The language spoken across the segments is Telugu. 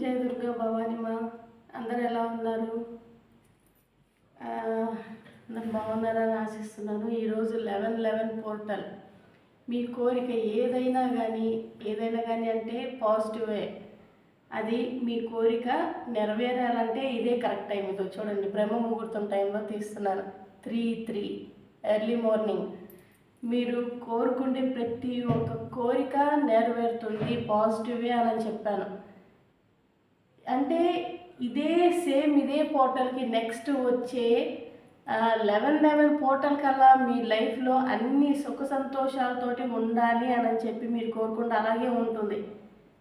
జయ దుర్గా భవానిమా అందరు ఎలా ఉన్నారు? అందరు బాగున్నారని ఆశిస్తున్నాను. ఈరోజు లెవెన్ లెవెన్ పోర్టల్. మీ కోరిక ఏదైనా కానీ ఏదైనా కానీ అంటే పాజిటివే. అది మీ కోరిక నెరవేరాలంటే ఇదే కరెక్ట్ టైం ఇది చూడండి. బ్రహ్మ ముహూర్తం టైంలో తీస్తున్నాను. Three three early morning. మీరు కోరుకుంటే ప్రతి ఒక్క కోరిక నెరవేరుతుంది. పాజిటివే అని చెప్పాను. అంటే ఇదే సేమ్ ఇదే పోర్టల్కి నెక్స్ట్ వచ్చే లెవెన్ లెవెన్ పోర్టల్ కల్లా మీ లైఫ్లో అన్ని సుఖ సంతోషాలతోటి ఉండాలి అని చెప్పి మీరు కోరుకుంటే అలాగే ఉంటుంది.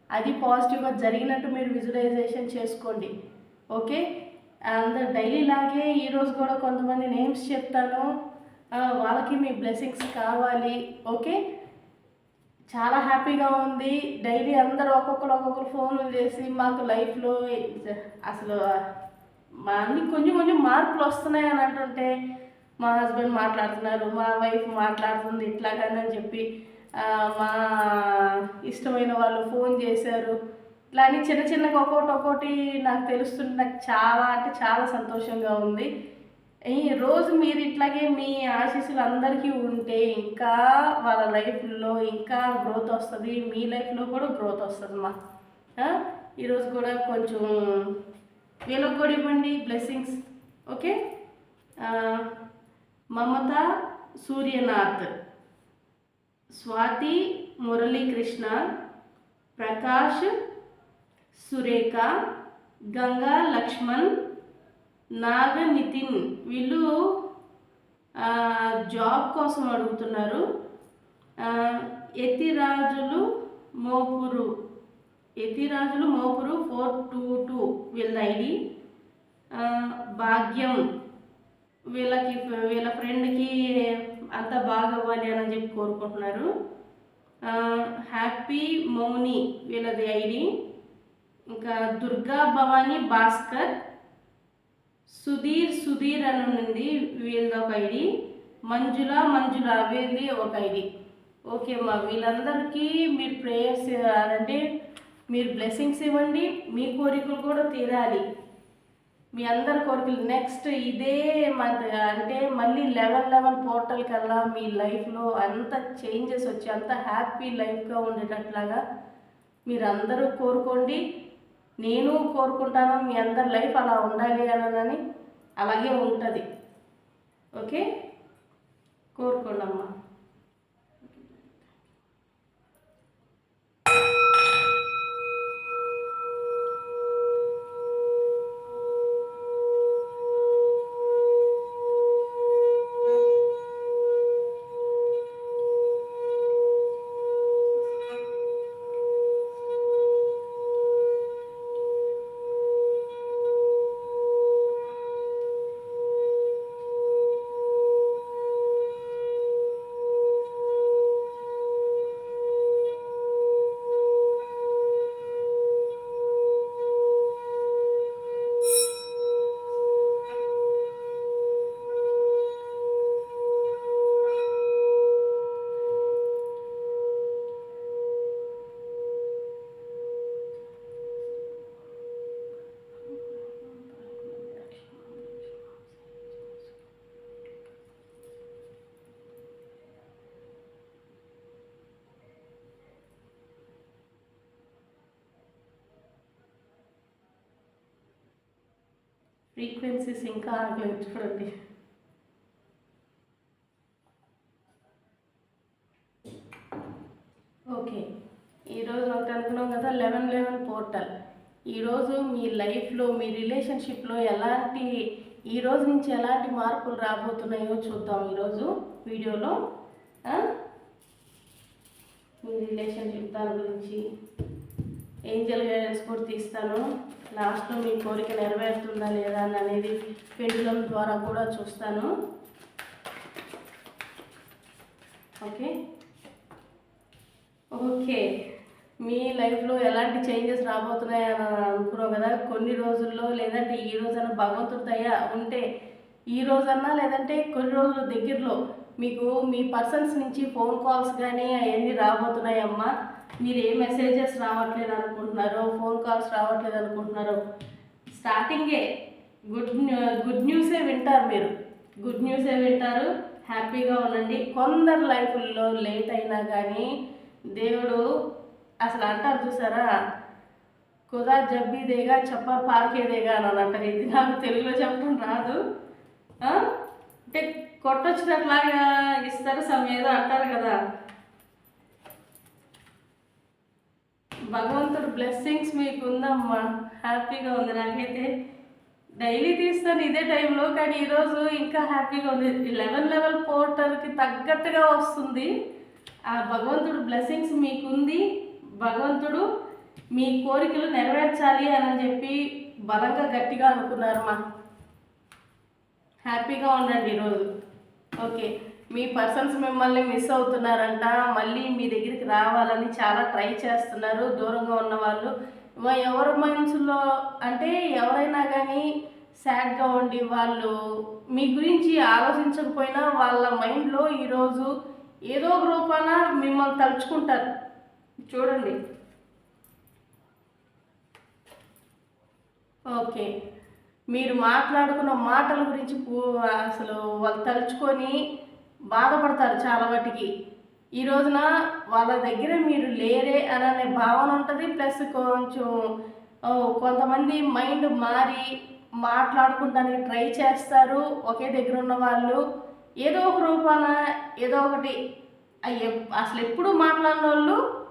అది పాజిటివ్గా జరిగినట్టు మీరు విజువలైజేషన్ చేసుకోండి. ఓకే? అందరు డైలీ లాగే ఈరోజు కూడా కొంతమంది నేమ్స్ చెప్తాను. వాళ్ళకి మీ బ్లెస్సింగ్స్ కావాలి. ఓకే? చాలా హ్యాపీగా ఉంది. డైలీ అందరూ ఒక్కొక్కరు ఒక్కొక్కరు ఫోన్లు చేసి మాకు లైఫ్లో అసలు మా అన్ని కొంచెం కొంచెం మార్పులు వస్తున్నాయి అని అంటుంటే మా హస్బెండ్ మాట్లాడుతున్నారు మా వైఫ్ మాట్లాడుతుంది ఇట్లాగని అని చెప్పి మా ఇష్టమైన వాళ్ళు ఫోన్ చేశారు. ఇట్లా అని చిన్న చిన్నగా ఒక్కొక్కటి ఒక్కొక్కటి నాకు తెలుస్తుంటే నాకు చాలా అంటే చాలా సంతోషంగా ఉంది. ఈ రోజు మీరు ఇట్లాగే మీ ఆశీస్సులు అందరికీ ఉంటే ఇంకా వాళ్ళ లైఫ్లో ఇంకా గ్రోత్ వస్తుంది మీ లైఫ్లో కూడా గ్రోత్ వస్తుంది మా ఈరోజు కూడా కొంచెం వీళ్ళకి కూడా ఇవ్వండి బ్లెస్సింగ్స్ ఓకే? మమత సూర్యనాథ్ స్వాతి మురళీకృష్ణ ప్రకాష్ సురేఖ గంగా లక్ష్మణ్ నాగ నితిన్. వీళ్ళు జాబ్ కోసం అడుగుతున్నారు. Ethirajulu Mopuru. Ethirajulu Mopuru four two two వీళ్ళ ఐడి. భాగ్యం. వీళ్ళకి వీళ్ళ ఫ్రెండ్కి అంత బాగా అవ్వాలి అని చెప్పి కోరుకుంటున్నారు. హ్యాపీ మౌని వీళ్ళది ఐడి. ఇంకా దుర్గా భవానీ భాస్కర్. సుధీర్ సుధీర్ అని ఉంది వీళ్ళది ఒక ఐడి మంజుల మంజుల వీళ్ళది ఒక ఐడి. ఓకే అమ్మా వీళ్ళందరికీ మీరు ప్రేయర్స్ అంటే మీరు బ్లెస్సింగ్స్ ఇవ్వండి మీ కోరికలు కూడా తీరాలి. మీ అందరి కోరికలు. నెక్స్ట్ ఇదే మంత్ అంటే మళ్ళీ లెవెన్ లెవెన్ పోర్టల్ కల్లా మీ లైఫ్లో అంత చేంజెస్ వచ్చి అంత హ్యాపీ లైఫ్గా ఉండేటట్లాగా మీరు అందరూ కోరుకోండి. నేను కోరుకుంటాను మీ అందరి లైఫ్ అలా ఉండాలి అని అలాగే ఉంటుంది. ఓకే? కోరుకోండి అమ్మా ఫ్రీక్వెన్సీస్ ఇంకా ఆగలేదు చూడండి. ఓకే ఈరోజు ఒకటి అనుకున్నాం కదా లెవెన్ లెవెన్ పోర్టల్. ఈరోజు మీ లైఫ్లో మీ రిలేషన్షిప్లో ఎలాంటి ఈ రోజు నుంచి ఎలాంటి మార్పులు రాబోతున్నాయో చూద్దాం ఈరోజు వీడియోలో. మీ రిలేషన్షిప్ దాని గురించి ఏంజల్ గైడెన్స్ కూడా తీస్తాను. లాస్ట్లో మీ కోరిక నెరవేరుతుందా లేదా అని అనేది పెండులం ద్వారా కూడా చూస్తాను. ఓకే? ఓకే. మీ లైఫ్లో ఎలాంటి చేంజెస్ రాబోతున్నాయని అనుకున్నావు కదా కొన్ని రోజుల్లో లేదంటే ఈ రోజన్నా భగవంతుడి దయ ఉంటే ఈ రోజన్నా లేదంటే కొన్ని రోజుల దగ్గరలో మీకు మీ పర్సన్స్ నుంచి ఫోన్ కాల్స్ కానీ అవన్నీ రాబోతున్నాయమ్మా. మీరు ఏ మెసేజెస్ రావట్లేదు అనుకుంటున్నారో ఫోన్ కాల్స్ రావట్లేదు అనుకుంటున్నారో స్టార్టింగే గుడ్ గుడ్ న్యూసే వింటారు మీరు. గుడ్ న్యూసే వింటారు హ్యాపీగా ఉండండి. కొందరు లైఫ్లో లేట్ అయినా కానీ దేవుడు అసలు అంటారు చూసారా? కుదా జబ్బీదేగా చెప్పర్ పార్కేదేగా అని అంటారు. ఇది నాకు తెలుగులో చెప్పడం రాదు. అంటే కొట్టొచ్చినట్లాగా ఇస్తారు సమయం ఏదో అంటారు కదా. భగవంతుడు బ్లెస్సింగ్స్ మీకు ఉందమ్మా హ్యాపీగా ఉంది. నాకైతే డైలీ తీస్తాను ఇదే టైంలో కానీ ఈరోజు ఇంకా హ్యాపీగా ఉంది. లెవెన్ లెవెల్ పోర్టర్కి తగ్గట్టుగా వస్తుంది. ఆ భగవంతుడు బ్లెస్సింగ్స్ మీకుంది. భగవంతుడు మీ కోరికలు నెరవేర్చాలి అని చెప్పి బలంగా గట్టిగా అనుకున్నారు మా హ్యాపీగా ఉండండి ఈరోజు. ఓకే మీ పర్సన్స్ మిమ్మల్ని మిస్ అవుతున్నారంట మళ్ళీ మీ దగ్గరికి రావాలని చాలా ట్రై చేస్తున్నారు దూరంగా ఉన్న వాళ్ళు. ఎవరి మనసులో అంటే ఎవరైనా కానీ సాడ్గా ఉండి వాళ్ళు మీ గురించి ఆలోచించకపోయినా వాళ్ళ మైండ్లో ఈరోజు ఏదో ఒక రూపాన మిమ్మల్ని తలుచుకుంటారు. చూడండి. ఓకే. మీరు మాట్లాడుకున్న మాటల గురించి అసలు వాళ్ళు తలుచుకొని బాధపడతారు చాలా వాటికి ఈ రోజున వాళ్ళ దగ్గర మీరు లేరే అని అనే భావన ఉంటుంది. ప్లస్ కొంచెం కొంతమంది మైండ్ మారి మాట్లాడుకుంటానికి ట్రై చేస్తారు. ఒకే దగ్గర ఉన్న వాళ్ళు. ఏదో ఒక రూపాన ఏదో ఒకటి. అయ్యే అసలు ఎప్పుడు మాట్లాడిన వాళ్ళు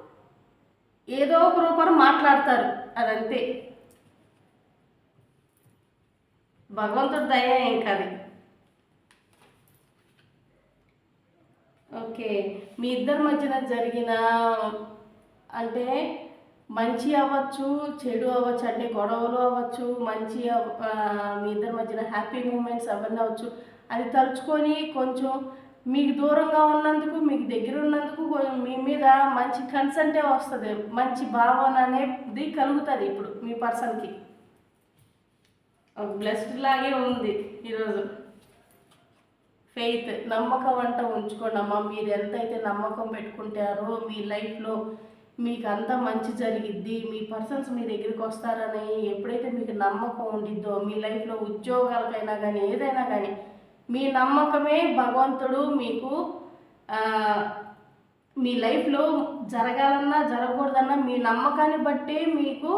ఏదో ఒక రూపాన మాట్లాడతారు. అదంతే. భగవంతుడి దయ ఇంకా అది. ఓకే. మీ ఇద్దరి మధ్యన జరిగిన అంటే మంచి అవ్వచ్చు చెడు అవ్వచ్చు అంటే గొడవలు అవ్వచ్చు మంచి మీ ఇద్దరి మధ్యన హ్యాపీ మూమెంట్స్ అవన్నీ అవ్వచ్చు అది తలుచుకొని కొంచెం మీకు దూరంగా ఉన్నందుకు మీకు దగ్గర ఉన్నందుకు మీ మీద మంచి కన్సంటే వస్తుంది. మంచి భావన అనేది కలుగుతుంది ఇప్పుడు మీ పర్సన్కి. బ్లెస్డ్ లాగే ఉంది ఈరోజు. ఫెయిత్ నమ్మకం అంట ఉంచుకోండి అమ్మ. మీరు ఎంతైతే నమ్మకం పెట్టుకుంటారో మీ లైఫ్లో మీకు అంతా మంచి జరిగిద్ది. మీ పర్సన్స్ మీ దగ్గరికి వస్తారని ఎప్పుడైతే మీకు నమ్మకం ఉండిద్దో మీ లైఫ్లో ఉద్యోగాలకైనా కానీ ఏదైనా కానీ మీ నమ్మకమే భగవంతుడు మీకు మీ లైఫ్లో జరగాలన్నా జరగకూడదన్నా మీ నమ్మకాన్ని బట్టే మీకు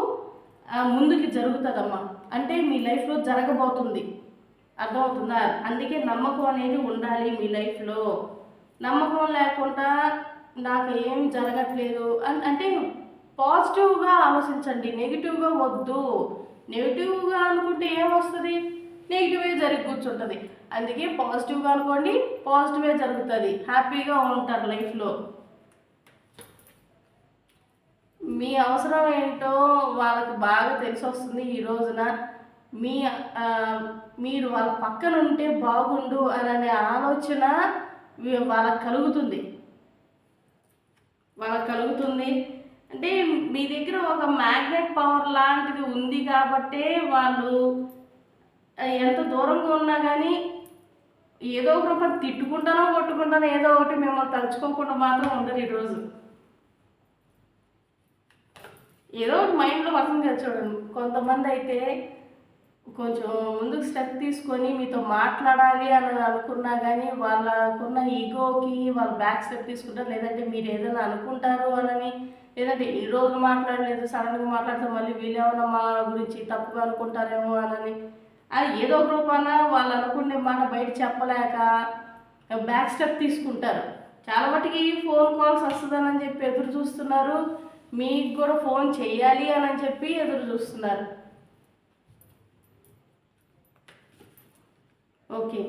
ముందుకు జరుగుతుందమ్మా. అంటే మీ లైఫ్లో జరగబోతుంది. అర్థమవుతుందా? అందుకే నమ్మకం అనేది ఉండాలి మీ లైఫ్లో. నమ్మకం లేకుండా నాకు ఏం జరగట్లేదు అని అంటే పాజిటివ్గా ఆలోచించండి నెగిటివ్గా వద్దు. నెగిటివ్గా అనుకుంటే ఏమొస్తుంది నెగిటివే జరిగి కూర్చుంటుంది. అందుకే పాజిటివ్గా అనుకోండి పాజిటివే జరుగుతుంది. హ్యాపీగా ఉంటారు లైఫ్లో. మీ అవసరం ఏంటో వాళ్ళకి బాగా తెలిసి వస్తుంది ఈ రోజున. మీ మీరు వాళ్ళ పక్కన ఉంటే బాగుండు అని అనే ఆలోచన వాళ్ళకి కలుగుతుంది. వాళ్ళకి కలుగుతుంది. అంటే మీ దగ్గర ఒక మ్యాగ్నెట్ పవర్ లాంటిది ఉంది కాబట్టే వాళ్ళు ఎంత దూరంగా ఉన్నా కానీ ఏదో ఒక రూపాయి తిట్టుకుంటానో కొట్టుకుంటానో ఏదో ఒకటి మిమ్మల్ని తలుచుకోకుండా మాత్రం ఉండరు ఈరోజు ఏదో ఒకటి మైండ్లో వర్తం చేసి చూడండి కొంతమంది అయితే కొంచెం ముందుకు స్టెప్ తీసుకొని మీతో మాట్లాడాలి అని అనుకున్నా కానీ వాళ్ళకున్న ఈగోకి వాళ్ళు బ్యాక్ స్టెప్ తీసుకుంటారు. లేదంటే మీరు ఏదైనా అనుకుంటారు అనని లేదంటే ఈ రోజు మాట్లాడలేదు సడన్గా మాట్లాడితే మళ్ళీ వీళ్ళేమన్నా మా గురించి తప్పుగా అనుకుంటారేమో అనని అది ఏదో ఒక రూపాన వాళ్ళు అనుకునే మాట బయట చెప్పలేక బ్యాక్ స్టెప్ తీసుకుంటారు. చాలా మటుకి ఫోన్ కాల్స్ వస్తుందని చెప్పి ఎదురు చూస్తున్నారు. మీకు కూడా ఫోన్ చేయాలి అని చెప్పి ఎదురు చూస్తున్నారు. ఓకే.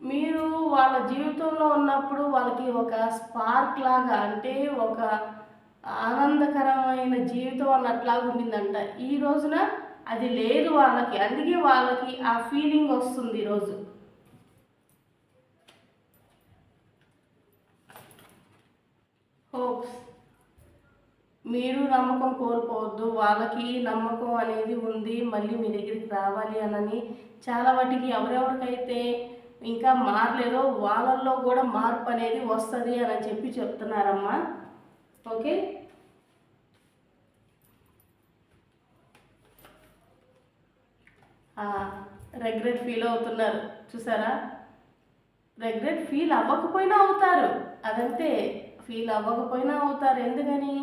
మీరు వాళ్ళ జీవితంలో ఉన్నప్పుడు వాళ్ళకి ఒక స్పార్క్ లాగా అంటే ఒక ఆనందకరమైన జీవితం అన్నట్లాగా ఉండిందంట. ఈ రోజున అది లేదు వాళ్ళకి అందుకే వాళ్ళకి ఆ ఫీలింగ్ వస్తుంది ఈరోజు హోప్స్. మీరు నమ్మకం కోల్పోవద్దు వాళ్ళకి నమ్మకం అనేది ఉంది మళ్ళీ మీ దగ్గరికి రావాలి అనని చాలా వాటికి ఎవరెవరికైతే ఇంకా మారలేదో వాళ్ళల్లో కూడా మార్పు అనేది వస్తుంది అని చెప్పి చెప్తున్నారమ్మా. ఓకే? రెగ్రెట్ ఫీల్ అవుతున్నారు. చూసారా? రెగ్రెట్ ఫీల్ అవ్వకపోయినా అవుతారు. అదంతే ఫీల్ అవ్వకపోయినా అవుతారు. ఎందుకని?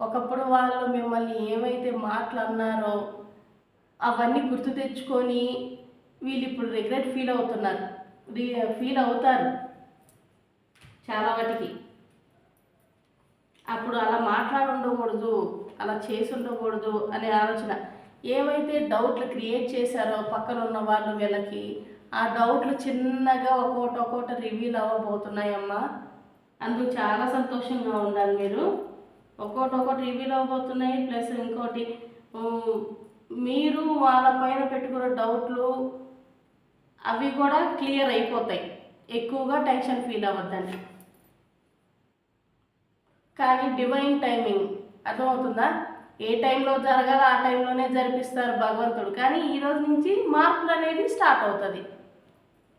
ఒకప్పుడు వాళ్ళు మిమ్మల్ని ఏమైతే మాటలు అన్నారో అవన్నీ గుర్తు తెచ్చుకొని వీళ్ళు ఇప్పుడు రిగ్రెట్ ఫీల్ అవుతున్నారు. ఫీల్ అవుతారు. చాలా వాటికి అప్పుడు అలా మాట్లాడుండకూడదు అలా చేసి ఉండకూడదు అనే ఆలోచన. ఏవైతే డౌట్లు క్రియేట్ చేశారో పక్కన ఉన్న వాళ్ళు వీళ్ళకి ఆ డౌట్లు చిన్నగా ఒక్కోటి ఒక్కోటి రివీల్ అవ్వబోతున్నాయమ్మా. అందుకు చాలా సంతోషంగా ఉండాలి మీరు. ఒక్కోటి ఒక్కోటి రివీల్ అవ్వబోతున్నాయి ప్లస్ ఇంకోటి మీరు వాళ్ళ పైన పెట్టుకున్న డౌట్లు అవి కూడా క్లియర్ అయిపోతాయి. ఎక్కువగా టెన్షన్ ఫీల్ అవ్వద్దండి. కానీ డివైన్ టైమింగ్ అర్థమవుతుందా? ఏ టైంలో జరగాలో ఆ టైంలోనే జరిపిస్తారు భగవంతుడు. కానీ ఈ రోజు నుంచి మార్పులు అనేది స్టార్ట్ అవుతుంది.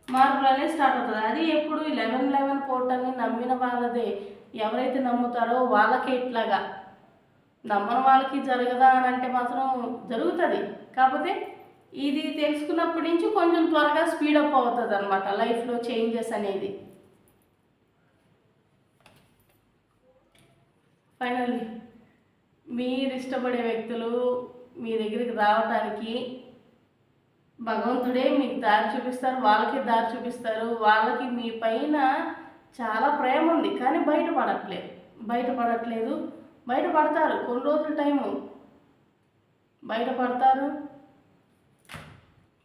మార్పులు అనేది స్టార్ట్ అవుతుంది. అది ఎప్పుడు లెవెన్ లెవెన్ పోర్టల్ని నమ్మిన వాళ్ళదే. ఎవరైతే నమ్ముతారో వాళ్ళకే ఇట్లాగా. నమ్మని వాళ్ళకి జరగదా అని అంటే మాత్రం జరుగుతుంది. కాకపోతే ఇది తెలుసుకున్నప్పటి నుంచి కొంచెం త్వరగా స్పీడప్ అవుతుంది అనమాట లైఫ్లో చేంజెస్ అనేది. ఫైనల్లీ మీరు ఇష్టపడే వ్యక్తులు మీ దగ్గరికి రావటానికి భగవంతుడే మీకు దారి చూపిస్తారు వాళ్ళకి దారి చూపిస్తారు వాళ్ళకి మీ పైన చాలా ప్రేమ ఉంది. కానీ బయటపడట్లేదు బయటపడట్లేదు. బయటపడతారు. కొన్ని రోజుల టైము బయటపడతారు.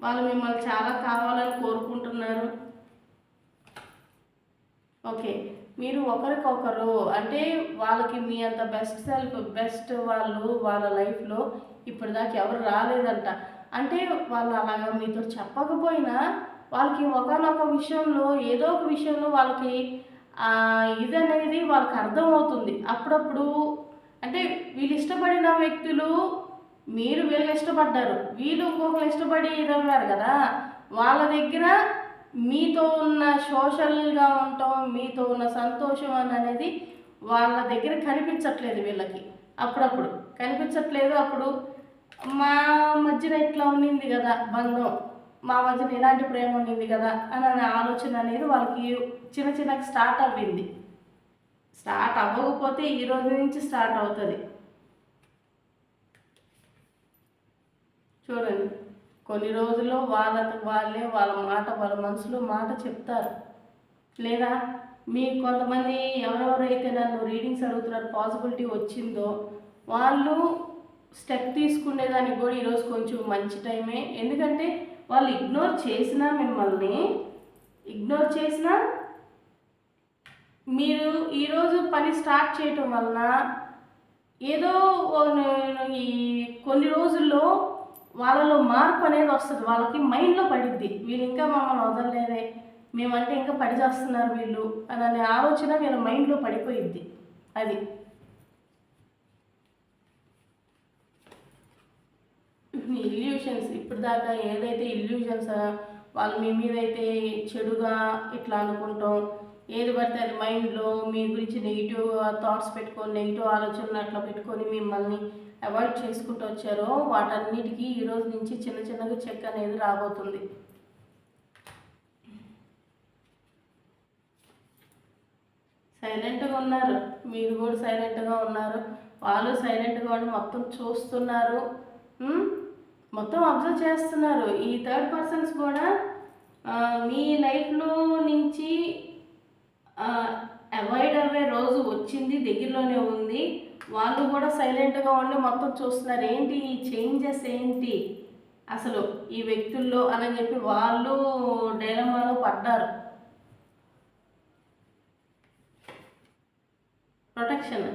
వాళ్ళు మిమ్మల్ని చాలా కావాలని కోరుకుంటున్నారు. ఓకే. మీరు ఒకరికొకరు అంటే వాళ్ళకి మీ అంత బెస్ట్ సెల్ఫ్ బెస్ట్ వాళ్ళు వాళ్ళ లైఫ్లో ఇప్పటిదాకా ఎవరు రాలేదంట. అంటే వాళ్ళు అలాగా మీతో చెప్పకపోయినా వాళ్ళకి ఒకనొక విషయంలో ఏదో ఒక విషయంలో వాళ్ళకి ఆ, ఇది అనేది వాళ్ళకి అర్థమవుతుంది. అప్పుడప్పుడు అంటే వీళ్ళు ఇష్టపడిన వ్యక్తులు మీరు వీళ్ళు ఇష్టపడ్డారు. వీళ్ళు ఇంకొకరు ఇష్టపడి ఉన్నారు కదా. వాళ్ళ దగ్గర మీతో ఉన్న సోషల్గా ఉండటం మీతో ఉన్న సంతోషం అని అనేది వాళ్ళ దగ్గర కనిపించట్లేదు వీళ్ళకి. అప్పుడప్పుడు. కనిపించట్లేదు అప్పుడు. మా మధ్యన ఇట్లా ఉండింది కదా బంధం. మా మధ్యన ఇలాంటి ప్రేమ ఉండింది కదా అని అనే ఆలోచన అనేది వాళ్ళకి చిన్న చిన్నగా స్టార్ట్ అవ్వింది. స్టార్ట్ అవ్వకపోతే ఈ రోజు నుంచి స్టార్ట్ అవుతుంది. చూడండి. కొన్ని రోజుల్లో వాళ్ళ వాళ్ళే వాళ్ళ మాట వాళ్ళ మనసులో మాట చెప్తారు. లేదా మీ కొంతమంది ఎవరెవరైతే నన్ను రీడింగ్స్ అడుగుతున్నారు పాసిబిలిటీ వచ్చిందో వాళ్ళు స్టెప్ తీసుకునేదానికి కూడా ఈరోజు కొంచెం మంచి టైమే ఎందుకంటే వాళ్ళు ఇగ్నోర్ చేసినా మిమ్మల్ని ఇగ్నోర్ చేసినా మీరు ఈరోజు పని స్టార్ట్ చేయటం వలన ఏదో ఈ కొన్ని రోజుల్లో వాళ్ళలో మార్పు అనేది వస్తుంది. వాళ్ళకి మైండ్లో పడిద్ది. వీళ్ళు ఇంకా మమ్మల్ని వదలలేదే. మేమంటే ఇంకా పడి చేస్తున్నారు వీళ్ళు అని అనే ఆలోచన వీళ్ళ మైండ్లో పడిపోయిద్ది. అది. ఇల్యూషన్స్ ఇప్పుడు దాకా ఏదైతే ఇల్యూషన్స్ వాళ్ళు మీ మీద అయితే చెడుగా ఇట్లా అనుకుంటాం. ఏది పడితే అది మైండ్లో మీ గురించి నెగిటివ్ థాట్స్ పెట్టుకొని నెగిటివ్ ఆలోచనలు అట్లా పెట్టుకొని మిమ్మల్ని అవాయిడ్ చేసుకుంటూ వచ్చారో వాటన్నిటికీ ఈరోజు నుంచి చిన్న చిన్నగా చెక్ అనేది రాబోతుంది. సైలెంట్గా ఉన్నారు. మీరు కూడా సైలెంట్గా ఉన్నారు. వాళ్ళు సైలెంట్గా ఉండి మొత్తం చూస్తున్నారు. మొత్తం అబ్జర్వ్ చేస్తున్నారు. ఈ థర్డ్ పర్సన్స్ కూడా మీ లైఫ్లో నుంచి అవాయిడ్ అయ్యే రోజు వచ్చింది దగ్గరలోనే ఉంది. వాళ్ళు కూడా సైలెంట్గా ఉండి మొత్తం చూస్తున్నారు. ఏంటి? ఈ చేంజెస్ ఏంటి? అసలు ఈ వ్యక్తుల్లో అని చెప్పి వాళ్ళు డైలమాలో పడ్డారు. ప్రొటెక్షన్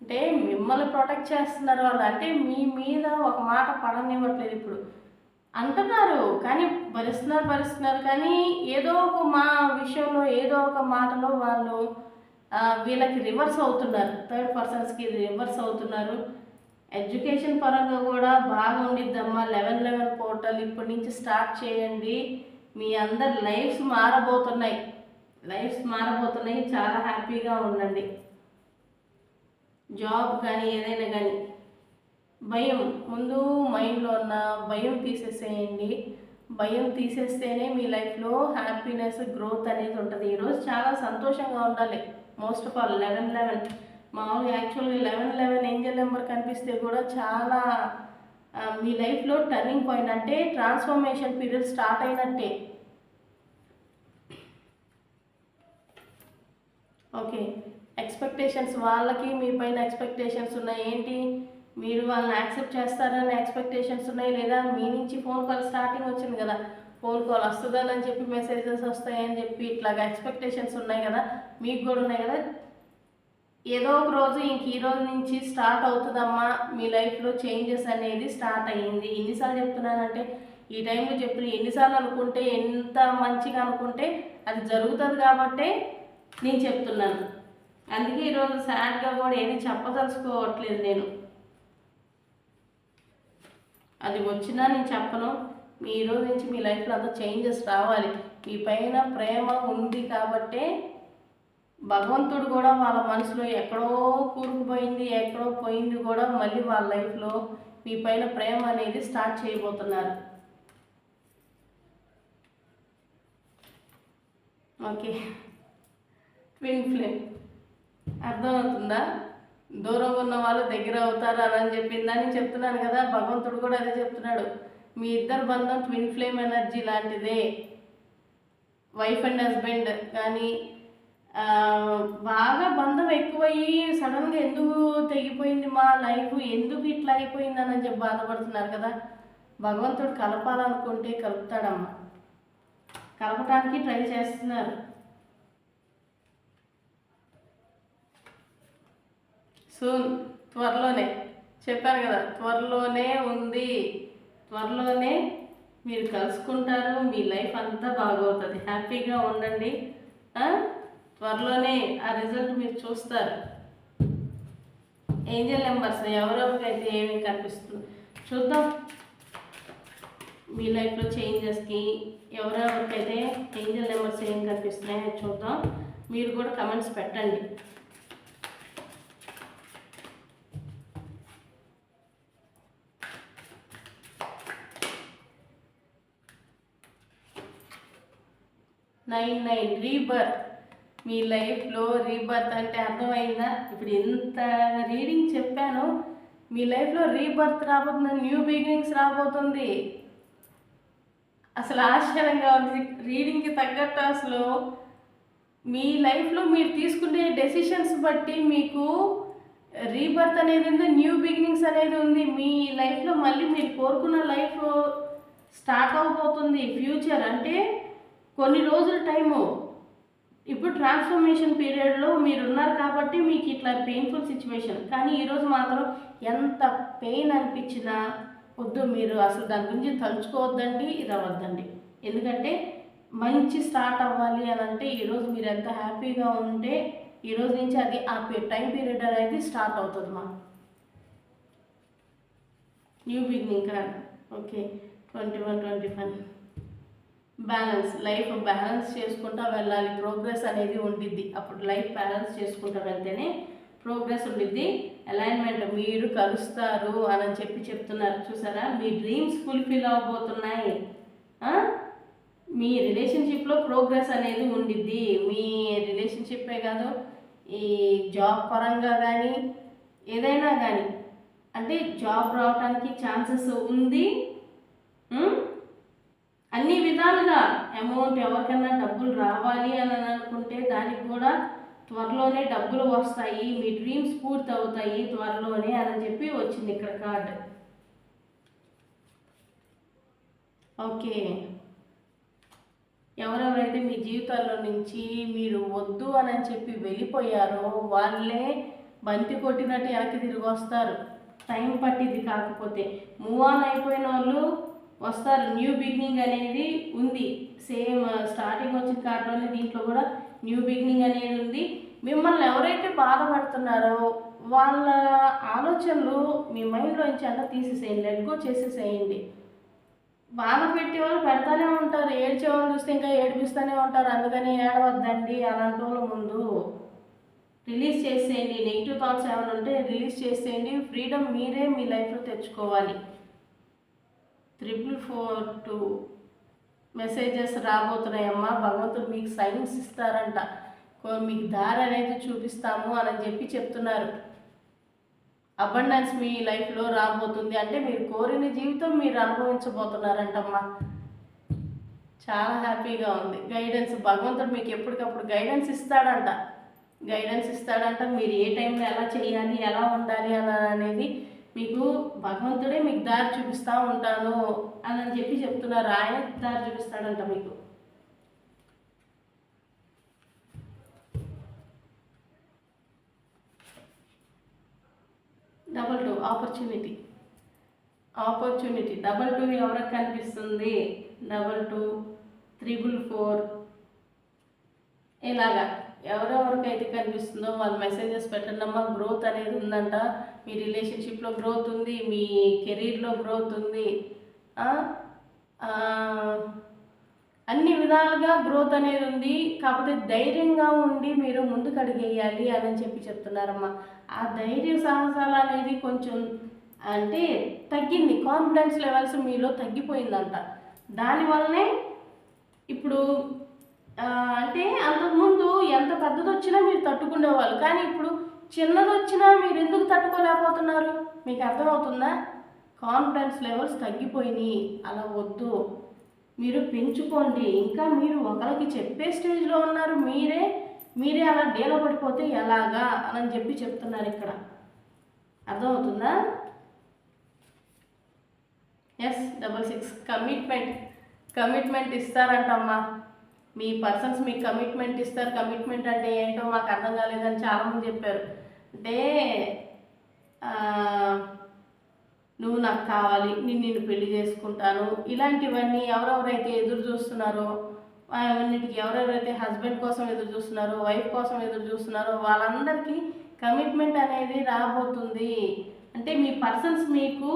అంటే మిమ్మల్ని ప్రొటెక్ట్ చేస్తున్నారు వాళ్ళు అంటే మీ మీద ఒక మాట పడనివ్వట్లేదు ఇప్పుడు. అంటున్నారు. కానీ భరిస్తున్నారు భరిస్తున్నారు. కానీ ఏదో ఒక మా విషయంలో ఏదో ఒక మాటలో వాళ్ళు వీళ్ళకి రివర్స్ అవుతున్నారు. థర్డ్ పర్సన్స్కి రివర్స్ అవుతున్నారు. ఎడ్యుకేషన్ పరంగా కూడా బాగుండిద్దమ్మా. లెవెన్ లెవెన్ పోర్టల్ ఇప్పటి నుంచి స్టార్ట్ చేయండి. మీ అందరి లైఫ్స్ మారబోతున్నాయి. లైఫ్స్ మారబోతున్నాయి. చాలా హ్యాపీగా ఉండండి. జాబ్ కానీ ఏదైనా కానీ. భయం. ముందు మైండ్లో ఉన్న భయం తీసేసేయండి. భయం తీసేస్తేనే మీ లైఫ్లో హ్యాపీనెస్ గ్రోత్ అనేది ఉంటుంది. ఈరోజు చాలా సంతోషంగా ఉండాలి. Most of all eleven eleven మామూలుగా యాక్చువల్గా లెవెన్ లెవెన్ ఏంజల్ నెంబర్ కనిపిస్తే కూడా చాలా మీ లైఫ్లో టర్నింగ్ పాయింట్ అంటే ట్రాన్స్ఫర్మేషన్ పీరియడ్ స్టార్ట్ అయినట్టే. ఓకే ఎక్స్పెక్టేషన్స్ వాళ్ళకి మీ పైన ఎక్స్పెక్టేషన్స్ ఉన్నాయి. ఏంటి? మీరు వాళ్ళని యాక్సెప్ట్ చేస్తారని ఎక్స్పెక్టేషన్స్ ఉన్నాయి లేదా? మీ నుంచి ఫోన్ కాల్ స్టార్టింగ్ వచ్చింది కదా. ఫోన్ కాల్ వస్తుందని చెప్పి మెసేజెస్ వస్తాయని చెప్పి ఇట్లాగా ఎక్స్పెక్టేషన్స్ ఉన్నాయి కదా మీకు కూడా ఉన్నాయి కదా? ఏదో ఒక రోజు ఇంక ఈ రోజు నుంచి స్టార్ట్ అవుతుందమ్మా మీ లైఫ్లో చేంజెస్ అనేది స్టార్ట్ అయ్యింది. ఎన్నిసార్లు చెప్తున్నానంటే ఈ టైంలో చెప్పిన ఎన్నిసార్లు అనుకుంటే ఎంత మంచిగా అనుకుంటే అది జరుగుతుంది కాబట్టే నేను చెప్తున్నాను. అందుకే ఈరోజు సాడ్గా కూడా ఏది చెప్పదలుచుకోవట్లేదు నేను. అది వచ్చినా నేను చెప్పను. మీ ఈరోజు రోజు నుంచి మీ లైఫ్లో అంతా చేంజెస్ రావాలి. మీ పైన ప్రేమ ఉంది కాబట్టే భగవంతుడు కూడా వాళ్ళ మనసులో ఎక్కడో కూరుకుపోయింది ఎక్కడో పోయింది కూడా మళ్ళీ వాళ్ళ లైఫ్లో మీ పైన ప్రేమ అనేది స్టార్ట్ చేయబోతున్నారు. ఓకే. ట్విన్ ఫ్లేమ్ అర్థమవుతుందా? దూరంగా ఉన్న వాళ్ళు దగ్గర అవుతారు అని చెప్పిందని చెప్తున్నాను కదా భగవంతుడు కూడా అదే చెప్తున్నాడు. మీ ఇద్దరు బంధం ట్విన్ ఫ్లేమ్ ఎనర్జీ లాంటిదే. వైఫ్ అండ్ హస్బెండ్ కానీ బాగా బంధం ఎక్కువయ్యి సడన్గా ఎందుకు తెగిపోయింది మా లైఫ్? ఎందుకు ఇట్లా అయిపోయిందని చెప్పి బాధపడుతున్నారు కదా. భగవంతుడు కలపాలనుకుంటే కలుపుతాడమ్మా. కలపటానికి ట్రై చేస్తున్నారు. సూన్ త్వరలోనే. చెప్పాను కదా త్వరలోనే ఉంది. త్వరలోనే మీరు కలుసుకుంటారు మీ లైఫ్ అంతా బాగవుతుంది. హ్యాపీగా ఉండండి. త్వరలోనే ఆ రిజల్ట్ మీరు చూస్తారు. ఏంజల్ నెంబర్స్ ఎవరెవరికైతే ఏమేమి కనిపిస్తుంది చూద్దాం. మీ లైఫ్లో చేంజెస్కి ఎవరెవరికైతే ఏంజల్ నెంబర్స్ ఏం కనిపిస్తున్నాయో చూద్దాం. మీరు కూడా కమెంట్స్ పెట్టండి. Nine nine rebirth. మీ లైఫ్లో రీబర్త్ అంటే అర్థమైందా? ఇప్పుడు ఎంత రీడింగ్ చెప్పానో మీ లైఫ్లో రీబర్త్ రాబోతుంది న్యూ బిగినింగ్స్ రాబోతుంది. అసలు ఆశ్చర్యంగా ఉంది. రీడింగ్కి తగ్గట్టు అసలు మీ లైఫ్లో మీరు తీసుకునే డెసిషన్స్ బట్టి మీకు రీబర్త్ అనేది ఉంది న్యూ బిగినింగ్స్ అనేది ఉంది. మీ లైఫ్లో మళ్ళీ మీరు కోరుకున్న లైఫ్ స్టార్ట్ అవబోతుంది ఫ్యూచర్. అంటే కొన్ని రోజుల టైము. ఇప్పుడు ట్రాన్స్ఫర్మేషన్ పీరియడ్లో మీరు ఉన్నారు కాబట్టి మీకు ఇట్లా పెయిన్ఫుల్ సిచ్యువేషన్ కానీ ఈరోజు మాత్రం ఎంత పెయిన్ అనిపించినా వద్దు మీరు అసలు దాని గురించి తలుచుకోవద్దండి ఇది అవ్వద్దండి ఎందుకంటే మంచి స్టార్ట్ అవ్వాలి అని అంటే ఈరోజు మీరు ఎంత హ్యాపీగా ఉంటే ఈరోజు నుంచి అది ఆ టైం పీరియడ్ అనేది స్టార్ట్ అవుతుంది మా న్యూ బిగినింగ్ కాదు okay twenty one twenty five balance life balance చేసుకుంటా వెళ్ళాలి. ప్రోగ్రెస్ అనేది ఉండిద్ది. అప్పుడు లైఫ్ బ్యాలెన్స్ చేసుకుంటూ వెళ్తేనే ప్రోగ్రెస్ ఉండిద్ది. అలైన్మెంట్ మీరు కలుస్తారు అని చెప్పి చెప్తున్నారు. చూసారా? మీ డ్రీమ్స్ ఫుల్ఫిల్ అవ్వబోతున్నాయి మీ రిలేషన్షిప్లో ప్రోగ్రెస్ అనేది ఉండిద్ది. మీ రిలేషన్షిప్పే కాదు ఈ జాబ్ పరంగా కానీ ఏదైనా కానీ అంటే జాబ్ రావడానికి ఛాన్సెస్ ఉంది. అన్ని విధాలుగా అమౌంట్ ఎవరికైనా డబ్బులు రావాలి అని అనుకుంటే దానికి కూడా త్వరలోనే డబ్బులు వస్తాయి మీ డ్రీమ్స్ పూర్తి అవుతాయి త్వరలోనే అని చెప్పి వచ్చింది ఇక్కడ కార్డు ఓకే. ఎవరెవరైతే మీ జీవితాల్లో నుంచి మీరు వద్దు అని చెప్పి వెళ్ళిపోయారో వాళ్ళే బంతి కొట్టినట్టు వెనక్కి తిరిగి వస్తారు. టైం పట్టింది కాకపోతే. మూవ్ ఆన్ అయిపోయిన వాళ్ళు వస్తారు. న్యూ బిగినింగ్ అనేది ఉంది. సేమ్ స్టార్టింగ్ uh, వచ్చిన కార్డులోనే దీంట్లో కూడా న్యూ బిగినింగ్ అనేది ఉంది. మిమ్మల్ని ఎవరైతే బాధపడుతున్నారో వాళ్ళ ఆలోచనలు మీ మైండ్లోంచి అంతా తీసేసేయండి. లెట్ గో చేసేసేయండి. బాధ పెట్టే వాళ్ళు పెడతానే ఉంటారు. ఏడ్చే వాళ్ళు చూస్తే ఇంకా ఏడిపిస్తూనే ఉంటారు. అందుకని ఏడవద్దండి అలాంటి వాళ్ళ ముందు. రిలీజ్ చేసేయండి. నెగిటివ్ థాట్స్ ఏమైనా ఉంటే రిలీజ్ చేసేయండి. ఫ్రీడమ్ మీరే మీ లైఫ్లో తెచ్చుకోవాలి. త్రిపుల్ ఫోర్ టూ మెసేజెస్ రాబోతున్నాయమ్మా. భగవంతుడు మీకు సైన్స్ ఇస్తారంట. మీకు దారి అనేది చూపిస్తాము అని చెప్పి చెప్తున్నారు. అబండెన్స్ మీ లైఫ్లో రాబోతుంది. అంటే మీరు కోరిన జీవితం మీరు అనుభవించబోతున్నారంటమ్మా. చాలా హ్యాపీగా ఉంది. గైడెన్స్ భగవంతుడు మీకు ఎప్పటికప్పుడు గైడెన్స్ ఇస్తాడంట. గైడెన్స్ ఇస్తాడంట మీరు ఏ టైంలో ఎలా చేయాలి ఎలా ఉండాలి అని అనేది మీకు భగవంతుడే మీకు దారి చూపిస్తూ ఉంటాను అని అని చెప్పి చెప్తున్నారు. ఆయన దారి చూపిస్తాడంట మీకు. Double two opportunity opportunity double two ఎవరికి కనిపిస్తుంది? డబల్ టూ త్రిబుల్ ఫోర్ ఇలాగా ఎవరెవరికైతే కనిపిస్తుందో వాళ్ళు మెసేజెస్ పెట్టండి అమ్మా గ్రోత్ అనేది ఉందంట. మీ రిలేషన్షిప్లో గ్రోత్ ఉంది మీ కెరీర్లో గ్రోత్ ఉంది. అన్ని విధాలుగా గ్రోత్ అనేది ఉంది. కాకపోతే ధైర్యంగా ఉండి మీరు ముందుకు అడిగేయాలి అని చెప్పి చెప్తున్నారమ్మా. ఆ ధైర్య సాహసాలు అనేది కొంచెం అంటే తగ్గింది. కాన్ఫిడెన్స్ లెవెల్స్ మీలో తగ్గిపోయిందంట. దానివల్లనే ఇప్పుడు అంటే అంతకుముందు ఎంత పెద్దది వచ్చినా మీరు తట్టుకునేవాళ్ళు. కానీ ఇప్పుడు చిన్నది వచ్చినా మీరు ఎందుకు తట్టుకోలేకపోతున్నారు? మీకు అర్థమవుతుందా? కాన్ఫిడెన్స్ లెవెల్స్ తగ్గిపోయినాయి. అలా వద్దు. మీరు పెంచుకోండి. ఇంకా మీరు ఒకరికి చెప్పే స్టేజ్లో ఉన్నారు. మీరే మీరే అలా డీల పడిపోతే ఎలాగా? అని చెప్పి చెప్తున్నారు ఇక్కడ. అర్థమవుతుందా? Yes double six commitment commitment ఇస్తారంటమ్మా. మీ పర్సన్స్ మీకు కమిట్మెంట్ ఇస్తారు. కమిట్మెంట్ అంటే ఏంటో మాకు అర్థం కాలేదని చాలామంది చెప్పారు. అంటే నువ్వు నాకు కావాలి నేను నిన్ను పెళ్ళి చేసుకుంటాను. ఇలాంటివన్నీ ఎవరెవరైతే ఎదురు చూస్తున్నారో అవన్నిటికి ఎవరెవరైతే హస్బెండ్ కోసం ఎదురు చూస్తున్నారో వైఫ్ కోసం ఎదురు చూస్తున్నారో వాళ్ళందరికీ కమిట్మెంట్ అనేది రాబోతుంది. అంటే మీ పర్సన్స్ మీకు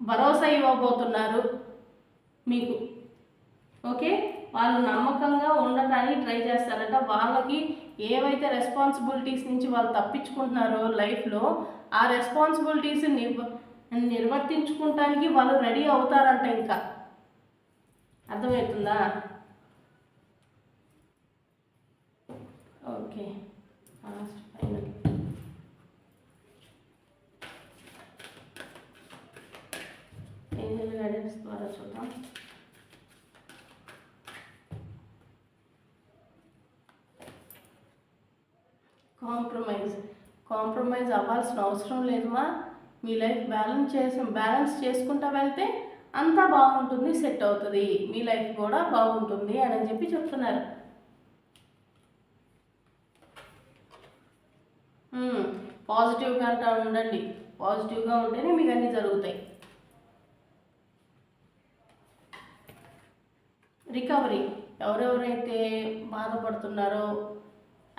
భరోసా ఇవ్వబోతున్నారు. మీకు. ఓకే? వాళ్ళు నమ్మకంగా ఉండటానికి ట్రై చేస్తారంట. వాళ్ళకి ఏవైతే రెస్పాన్సిబిలిటీస్ నుంచి వాళ్ళు తప్పించుకుంటున్నారో లైఫ్లో ఆ రెస్పాన్సిబిలిటీస్ నిర్వ నిర్వర్తించుకుంటానికి వాళ్ళు రెడీ అవుతారంట ఇంకా. అర్థమవుతుందా? Okay. Last final angel guidance ద్వారా చూద్దాం. కాంప్రమైజ్. కాంప్రమైజ్ అవ్వాల్సిన అవసరం లేదుమా? మీ లైఫ్ బ్యాలెన్స్ చేసి బ్యాలెన్స్ చేసుకుంటా వెళ్తే అంతా బాగుంటుంది సెట్ అవుతుంది. మీ లైఫ్ కూడా బాగుంటుంది అని చెప్పి చెప్తున్నారు. పాజిటివ్గా అంటా ఉండండి. పాజిటివ్గా ఉంటేనే మీకు అన్నీ జరుగుతాయి. రికవరీ. ఎవరెవరైతే బాధపడుతున్నారో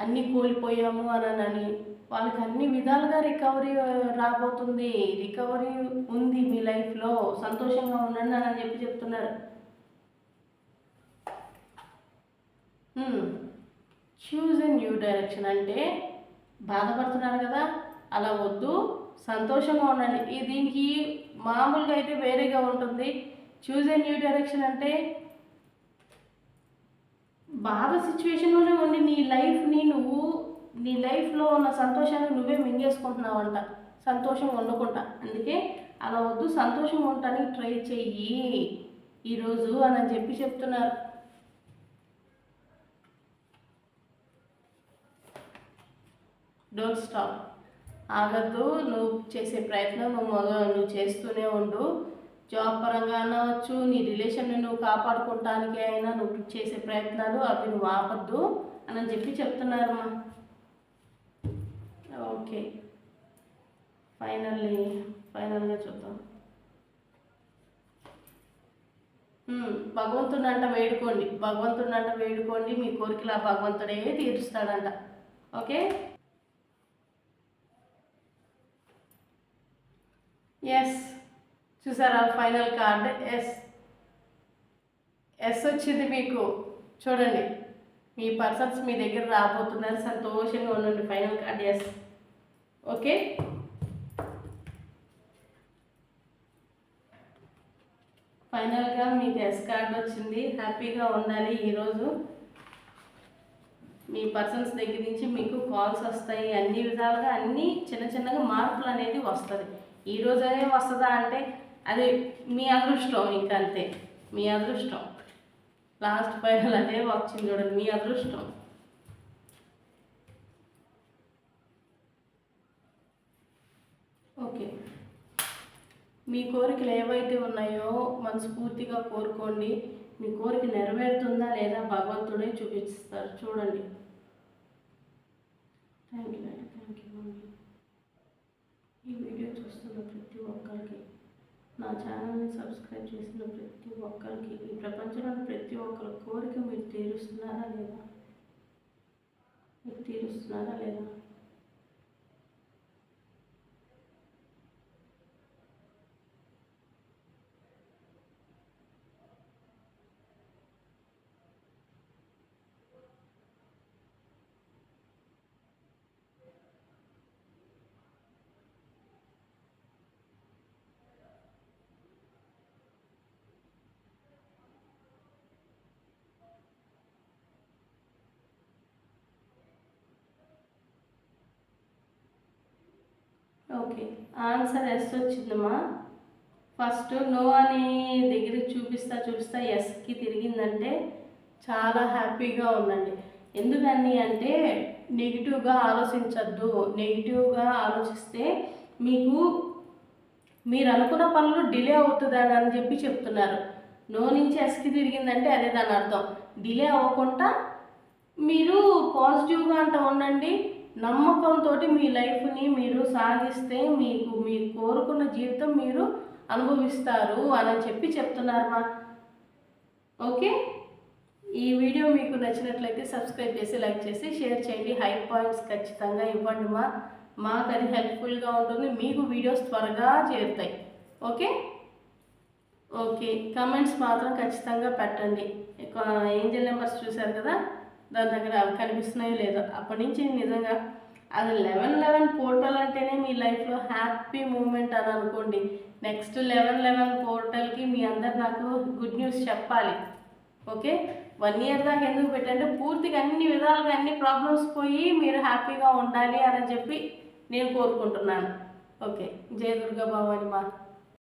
అన్నీ కోల్పోయాము అని వాళ్ళకి అన్ని విధాలుగా రికవరీ రాబోతుంది. రికవరీ ఉంది మీ లైఫ్లో. సంతోషంగా ఉండండి అని చెప్పి చెప్తున్నారు. చూజ్ అండ్ న్యూ డైరెక్షన్ అంటే బాధపడుతున్నారు కదా అలా వద్దు. సంతోషంగా ఉండండి. ఈ దీనికి మామూలుగా అయితే వేరేగా ఉంటుంది. చూజ్ అండ్ న్యూ డైరెక్షన్ అంటే బాధ సిచ్యువేషన్లోనే ఉండి నీ లైఫ్ని నువ్వు నీ లైఫ్లో ఉన్న సంతోషాన్ని నువ్వే మింగేసుకుంటున్నావంట. సంతోషం ఉండకుండా అందుకే అలా వద్దు సంతోషం ఉండటానికి ట్రై చెయ్యి. ఈరోజు అని చెప్పి చెప్తున్నారు. డోంట్ స్టాప్ ఆగద్దు నువ్వు చేసే ప్రయత్నం నువ్వు మొద నువ్వు చేస్తూనే ఉండు. జాబ్ పరంగా అనవచ్చు నీ రిలేషన్ని నువ్వు కాపాడుకోవటానికి అయినా నువ్వు చేసే ప్రయత్నాలు అవి నువ్వు ఆపద్దు అని చెప్పి చెప్తున్నారమ్మా. ఓకే. ఫైనల్లీ ఫైనల్గా చూద్దాం. ఉమ్, అంట వేడుకోండి. భగవంతుడిని అంట వేడుకోండి మీ కోరికలు ఆ భగవంతుడే తీరుస్తాడంట. ఓకే ఎస్ చూసారా? Final card yes. ఎస్ వచ్చింది మీకు. చూడండి. మీ పర్సన్స్ మీ దగ్గర రాబోతున్నారు. సంతోషంగా ఉండండి. Final card yes. ఓకే? ఫైనల్గా మీకు ఎస్ కార్డ్ వచ్చింది. హ్యాపీగా ఉండాలి ఈరోజు. మీ పర్సన్స్ దగ్గర నుంచి మీకు కాల్స్ వస్తాయి. అన్ని విధాలుగా అన్నీ చిన్న చిన్నగా మార్పులు అనేది వస్తుంది. ఈ అనేది వస్తుందా అంటే అది మీ అదృష్టం ఇంకా అంతే మీ అదృష్టం. లాస్ట్ ఫైనల్ అదే వచ్చింది చూడండి మీ అదృష్టం. ఓకే. మీ కోరికలు ఏవైతే ఉన్నాయో మనస్ఫూర్తిగా కోరుకోండి. మీ కోరిక నెరవేరుతుందా లేదా భగవంతుడే చూపిస్తారు. చూడండి. థ్యాంక్ యూ అండి థ్యాంక్ యూ అండి. ఈ వీడియో చూస్తున్న ప్రతి ఒక్కరికి నా ఛానల్ని సబ్స్క్రైబ్ చేసిన ప్రతి ఒక్కరికి ఈ ప్రపంచంలోని ప్రతి ఒక్కరి కోరిక మీరు తీరుస్తున్నారా లేదా? మీరు తీరుస్తున్నారా లేదా? ఓకే. ఆన్సర్ ఎస్ వచ్చిందమ్మా. ఫస్ట్ నో అని దగ్గర చూపిస్తా చూపిస్తా ఎస్కి తిరిగిందంటే చాలా హ్యాపీగా ఉండండి ఎందుకని అంటే నెగిటివ్గా ఆలోచించద్దు. నెగిటివ్గా ఆలోచిస్తే మీకు మీరు అనుకున్న పనులు డిలే అవుతుందని అని చెప్పి చెప్తున్నారు. నో నుంచి ఎస్కి తిరిగిందంటే అదే దాని అర్థం. డిలే అవ్వకుండా మీరు పాజిటివ్గా అంట ఉండండి. నమ్మకంతో మీ లైఫ్ని మీరు సాగిస్తే మీకు మీరు కోరుకున్న జీవితం మీరు అనుభవిస్తారు అని చెప్పి చెప్తున్నారు మా ఓకే? ఈ వీడియో మీకు నచ్చినట్లయితే సబ్స్క్రైబ్ చేసి లైక్ చేసి షేర్ చేయండి. హై పాయింట్స్ ఖచ్చితంగా ఇవ్వండి మా. మాకు అది హెల్ప్ఫుల్గా ఉంటుంది. మీకు వీడియోస్ త్వరగా చేరుతాయి. ఓకే? ఓకే. కమెంట్స్ మాత్రం ఖచ్చితంగా పెట్టండి. ఏంజల్ నెంబర్స్ చూశారు కదా? దాని దగ్గర అవి కనిపిస్తున్నాయో లేదో అప్పటి నుంచి నిజంగా అది లెవెన్ లెవెన్ పోర్టల్ అంటేనే మీ లైఫ్లో హ్యాపీ మూమెంట్ అని అనుకోండి. నెక్స్ట్ లెవెన్ లెవెన్ పోర్టల్కి మీ అందరు నాకు గుడ్ న్యూస్ చెప్పాలి. ఓకే? వన్ ఇయర్ దాకా ఎందుకు పెట్టంటే పూర్తిగా అన్ని విధాలుగా అన్ని ప్రాబ్లమ్స్ పోయి మీరు హ్యాపీగా ఉండాలి అని చెప్పి నేను కోరుకుంటున్నాను. ఓకే? జయ దుర్గా భవాని మా